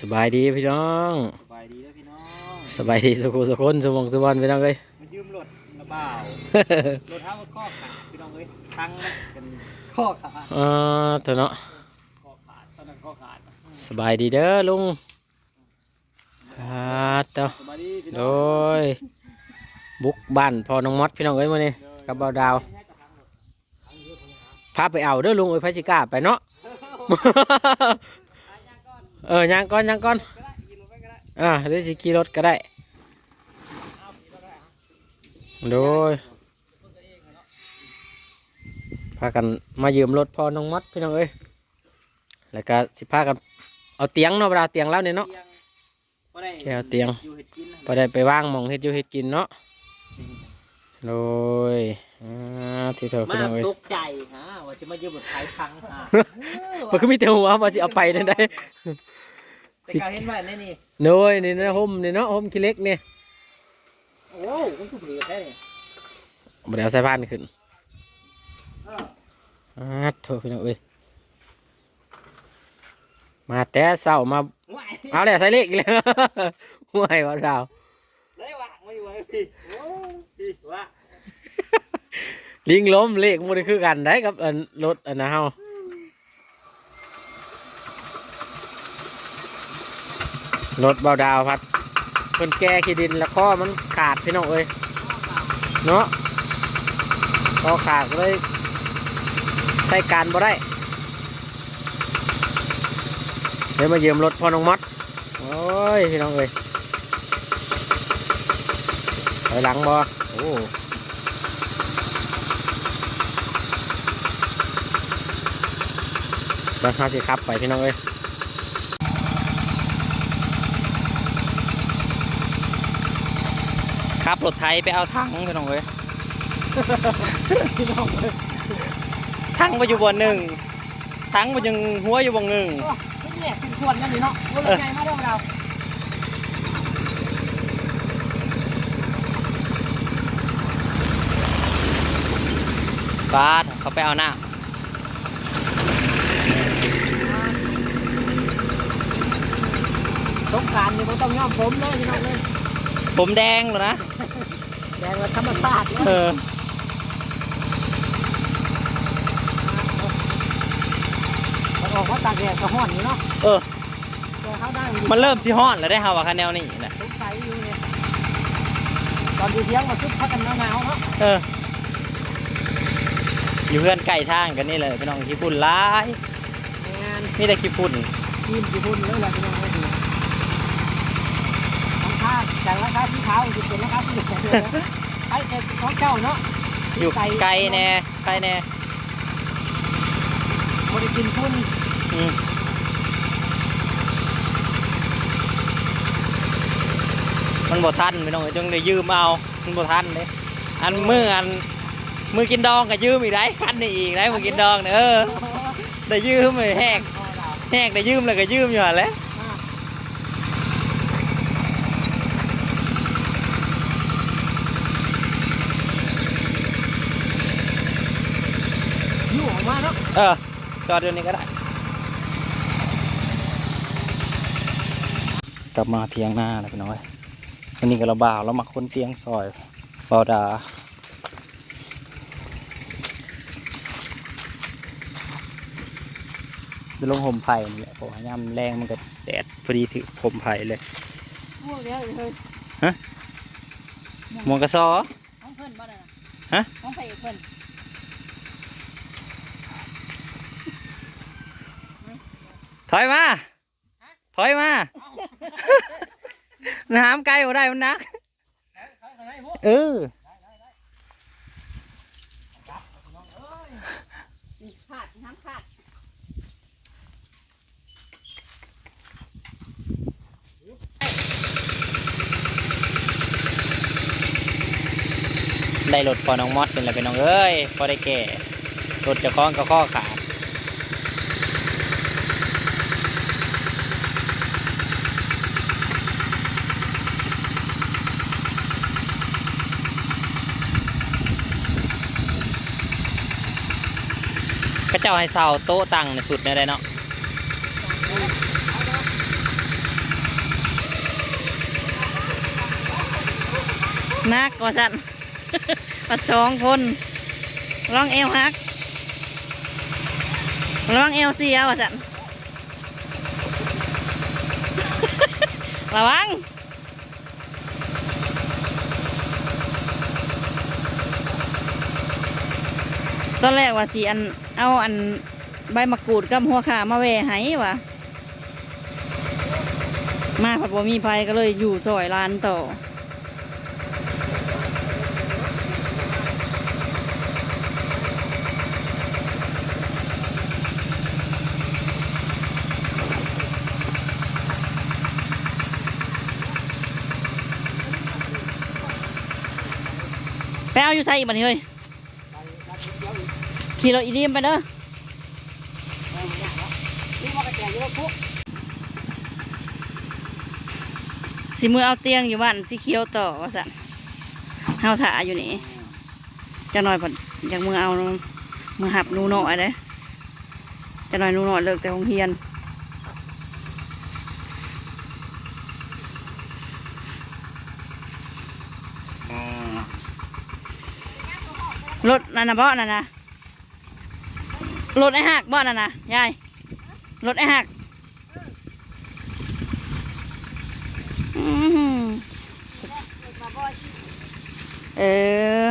สบายดีพี่น้องสบายดีแล้วพี่น้องสบายดีสุขุสุคนสมองสุวรรณพี่น้องเลยมายืมรถระเบ่าวรถเท้าข้อขาดพี่น้องเอ้ยทั้งกันข้อขาดเออเถอะเนาะข้อขาดตอนนั้นข้อขาดสบายดีเด้อลุงครับเต้าสบายดีพี่โดน้องยบุกบ้านพอน้องมอดพี่น้องเอ้ยมานี่กับเบาดาวพาไปเอาเด้อลุงเอ้ยพระจิกล้าไปเนาะ เออย่างก่อนย่างก่อนอ่าเดี๋ยวสิขี่รถก็ได้ด้อะโดยพากันมายืมรถพอน้องมอดพี่น้องเอ้ยแล้วก็สิพากันเอาเตียงเนาะเวลาเตียงแล้วเนี่ยเนาะแก้วเตียงอยู่เดกินพอได้ไปว่างมองเฮ็ดอยู่เฮ็ดกินเนาะโดย อ่าที่เธอมาพี่น้องเอ้ยตกใจฮะว่าจะมายืมรถไถพังฮะมันก็มีแต่หัวว่าสิเอาไปนั่นได้แต่การเห็นว่าในนี่โดยนี่นะห่มนี่เนาะห่มขี้เล็กนี่โอ้มันคือเผือกได้นี่บ่ได้เอาใส่บ้านขึ้นเอออ่าเธอพี่น้องเอ้ยมาแต่เช้ามาไหวเอาแล้วใส่เล็กอีกแล้วห่วยว่าดาวเลยว่ะไม่ไหวพี่โอ้พี่ว่า ลิงล้มเลขมันคือกันได้กับอันรถอันนะเฮารถเบาดาวพัดเพิ่นแก้ขี้ดินแล้วข้อมันขาดพี่น้องเอ้ยเนาะข้อขาดก็เลยใส่การบ่ได้เลยวมาเยืมรถพ่อน้องมัดโอ้ยพี่น้องเอ้ยไปหลังบ่โอ้ เดี๋ยวเขาสิขับไปพี่น้องเอ้ยขับรถไทยไปเอาถังพี่น้องเอ้ยถังไปอยู่บนหนึ่งถังไปยังหัวอยู่บนหนึ่งไม่เนี่ยเป็นชวนนั่นนี่เนาะรถใหญ่มาเรื่องเราบาสเขาไปเอาหน้า สงกรารนี่ก็ต้องยอมผมเลยพี่น้องเลยผมแดงเหรอนะ แดงว่าธรรมชาติเลยเออมันออกมาตากแดดก็ห้อนอยู่เนาะเออแต่เขาได้มันเริ่มสิฮ้อนแล้วได้ฮาวะคะแนวนี้นะสงสัยอยู่เนี่ยตอนดูเที่ยงมาชุดพักกันหนาวๆเนาะเออ อยู่เพื่อนไก่ทางกันนี่เลยพี่น้องขี้ฝุ่นร้าย งานมีแต่ขี้ฝุ่น ทีมกี่พุ่นเลยแหละพี่น้องเลยดีราคาจากราคาที่ขาวจะเป็นราคาที่เด็ดเลยนะไอ้แต่ของเจ้าเนาะอยู่ไกลแน่ไกลแน่บริกินพุ่นอืมมันบ่ทันพี่น้องเอ้ยจึงได้ยืมเอามันบ่ทันเด้อันมืออันมือกินดองก็ยืมอีกได้คันนี่อีกได้มือกินดองเนี่ยเออได้ยืมเลยแหกอ๋อดาวแหกได้ยืมแล้วก็ยืมอยู่หั่นแหล้ว อ่าอยู่ออกมา เนาะเออ จอดเดี๋ยวนี้ก็ได้ กลับมาเทียงหน้าแล้วพี่น้องเอ้ยวันนี้ก็ระบาวแล้วมาคนเตียงซอยเบาดาจะลงห่มไผ่นี่แหละเพราะว่ายามแรงมันก็แดดพอดีถือห่มไผ่เลยพวกเนี้ยเลยหมวกกระซอของเพิ่นบ่ได้น่ะฮะของใครเพิ่น ถอยมา ถอยมา น้ำไกลบ่ได้มันหนัก เออขาดน้ำขาดได้รถพอน้องมอดเป็นอะไรเป็นน้องเอ้ยพอได้แก่รถเจะคล้าของกับข้อขาด เจ้าให้เสาโต๊ะตั้งในสุดในไดเนาะนักว่าสันปัดสองคนร้องเอวฮักร้องเอวเสียว่าสันระวัง ตอนแรกว่าสิอันเอาอันใบมะกรูดกับหัวขามาแวให้วะมาผัดบ่มีไฟก็เลยอยู่ซอยร้านต่อไปเอาอยู่ใส่อีกบันเฮ้ย ขี่รถอีดีมไปเด้อนี่มันกระแจกอยู่ทุกสิมือเอาเตียงอยู่บ้านสีเขียวต่อว่าสันเฮาถ่าอยู่นี่จะหน่อยพออยากมือเอามือหับหนูหน่อยเด้อจะหน่อยหนูหน่อยเลิกแต่โรงเรียนรถนั่นนะบ่นั่นนะ รถไอ้หักบ่นั่นนะยายรถไอ้หักอืมเออ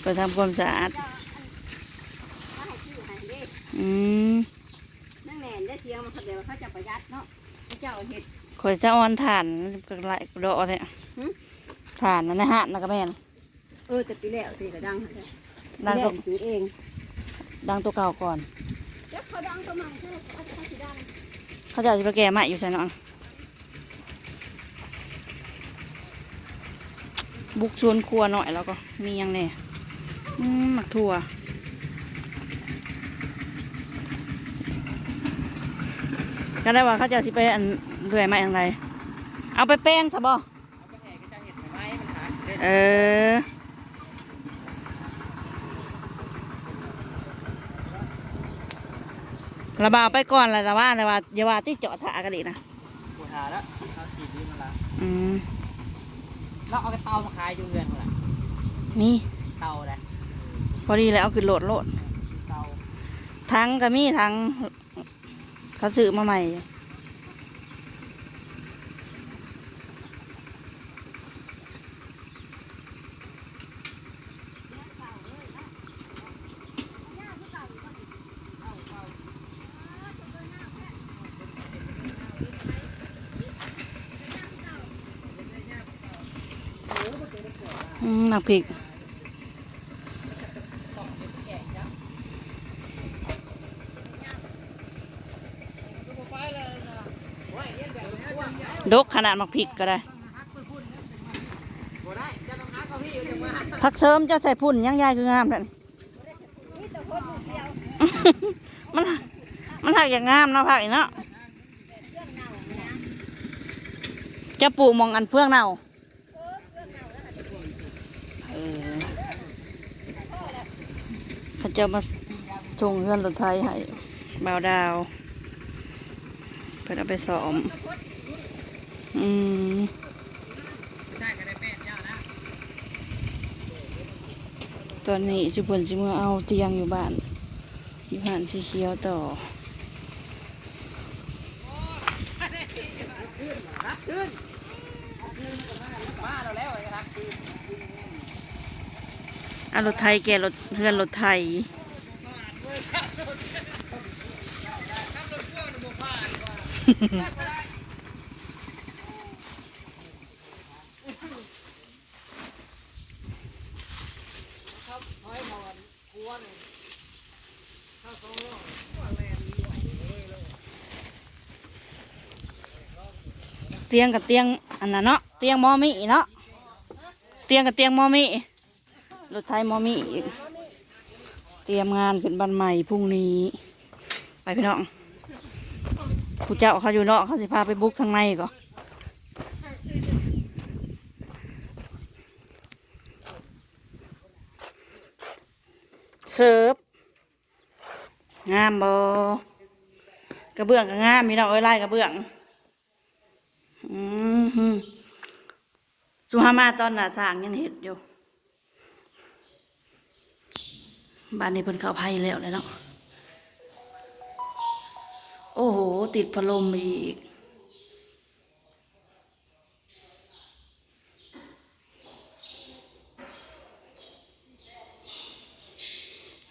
ไปทำความสะอาดอืมนั่นแหละได้เทียงมาเดี๋ยวเขาจะประหยัดเนาะเจ้าเห็ดข่อยจะออนฐานก็ไหลกระโดดเลยหึฐานนั่นนะฮะนักแม่นเออแต่ปีแล้วตีกระดังดังตัตัววตีเอง ดังตัวเก่าก่อนเดี๋ยวเขาดังตัวใหม่เขาเขาเขาสิดังเขาจะเอาสิไปแก่ใหม่อยู่ใช่เนาะบุกชวนครัวหน่อยแล้วก็มีหยังเนี่ยอืมหมักถั่วก็ได้ว่าเขาจะเอาสิไปอันเรื่อยมาอย่างไร เอาไปแป้งซะบ่เออ ระบาวไปก่อนเลยแต่ว่าแต่ว่าอย่าว่าที่เจาะถากันอีกนะปวดหาแล้วเอาขีดนี้มาละอืมเราเอาไปเตามาขายอยู่เรือนหมดละนี่เตาแหละพอดีแล้วเอาขึ้นโหลดโหลดเตาทั้งก็มีทั้งเขาซื้อมาใหม่ หนักพริกดกขนาดมักพริกก็ได้ผักเสริมเจะใส่พุ่นยังยายคืองามเลยมันมันหักอย่างงามนะผักอีกเนาะจะปลูกมองอันเพื่องเน่าเออเขา จะมาชงเพื่อนรถไทยให้บ่าวดาวเพื่อเอาไปสอม อืมใช่ก็ได้เป็ดเจ้านตอนนี้สิเพิ่นสิมาเอาเตียงอยู่บ้านอยู่บ้านสีเขียวต่อ มาเราแล้วไอ้รักคือ อา รถไทยแกรถเพื่อนรถไทยเตียงกับเตียงอันนั้นเนาะเตียงมอมิเนาะเตียงกับเตียงมอมิ รถไทยมอมิอีก เตรียมงานขึ้นบันใหม่พรุ่งนี้ ไปพี่น้องผู้เจ้าเขาอยู่เนาะเขาสิพาไปบุกทางในก่อนเสิร์ฟงามบกระเบื้องก็งามพี่น้องเอ้ยไล่กระเบื้องอืมสุฮามาตอนน่ะสร้างยังเห็ดอยู่ บ้านนี้เพิ่นเข้าไพ่แล้วเลยเนาะโอ้โห ติดพัดลมอีก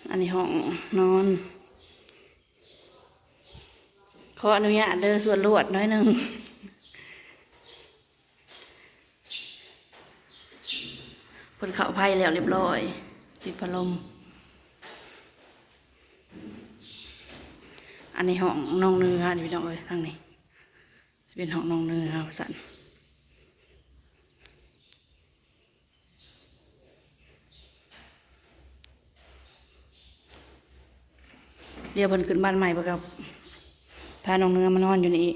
อันนี้ห้องนอน ขออนุญาตเดินส่วนลวดน้อยหนึ่งเพิ่นเข้าไพ่แล้วเรียบร้อย ติดพัดลม อันนี้ห้องน้องเนื้อนี่พี่น้องเอ้ยทางนี้จะเป็นห้องน้องเนื้อครับสันเดี๋ยวเพิ่นขึ้นบ้านใหม่ปะครับพาน้องเนื้อมานอนอยู่นี่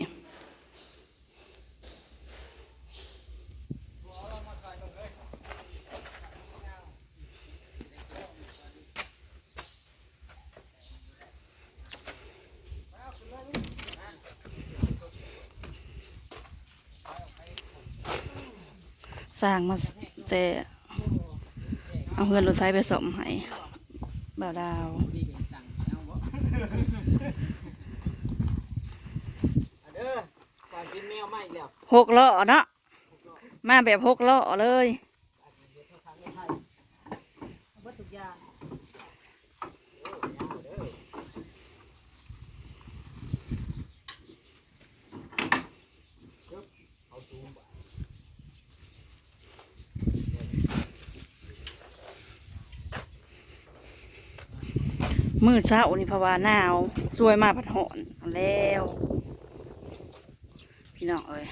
ร้างมาแต่เอาเงินรถไถไปสมให้บ่าวดาวเด้อก่อนกินแมวมาอีกแล้วหกล้อเนาะมาแบบหกล้อเลย เบิดทุกอย่าง มืดเช้านี่เพาวาหนาวสวยมาผัดหอนแล้ว พี่น้องเอ้ย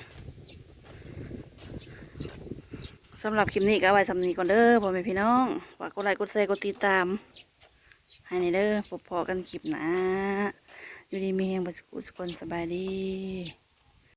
สำหรับคลิปนี้ก็ไว้สำนีก่อนเด้อพ่อแม่พี่น้องฝากกดไลค์กดแชร์กดติดตาม ให้ในเด้อพบพอกันคลิปนะ อยู่ดีมีแหงบัสกุสกลสบายดี